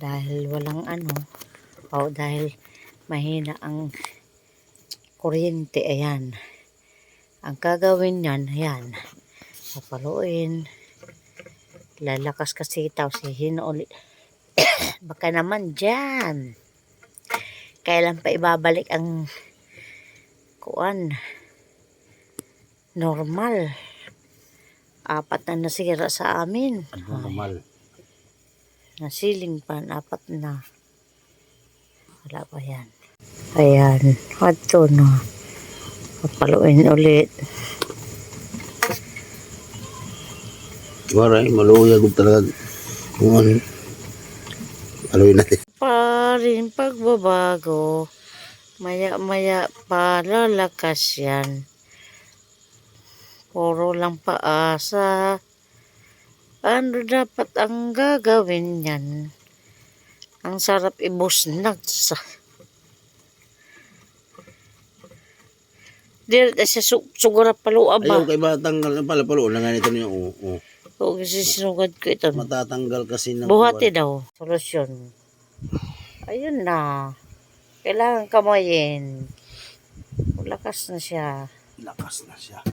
Dahil walang ano, o dahil mahina ang kuryente, ayan. Ang gagawin niyan, ayan, papaluin, lalakas kasi tapos hihin ulit. Baka naman dyan. Kailan pa ibabalik ang kuan normal. Apat na nasira sa amin. Normal. Nasiling pan, apat na. Wala pa yan. Ayan, ato na. Papaluin ulit. Waray, maluyag talaga. Kung ano. Aluin natin. Pa rin pagbabago. Maya-maya pa lalakas yan. Puro lang paasa. Dapat ang gagawin yan? Ang sarap ibusnag sa... Dire sa su sugura paluab ba? Ayaw kay ba tanggal na pala palo na ganito niya. Oo, oo. O kasi sinugad ko ito. Matatanggal kasi ng Buhati daw. Solusyon. Ayun na. Kailangan kamayin. Lakas na siya. Lakas na siya.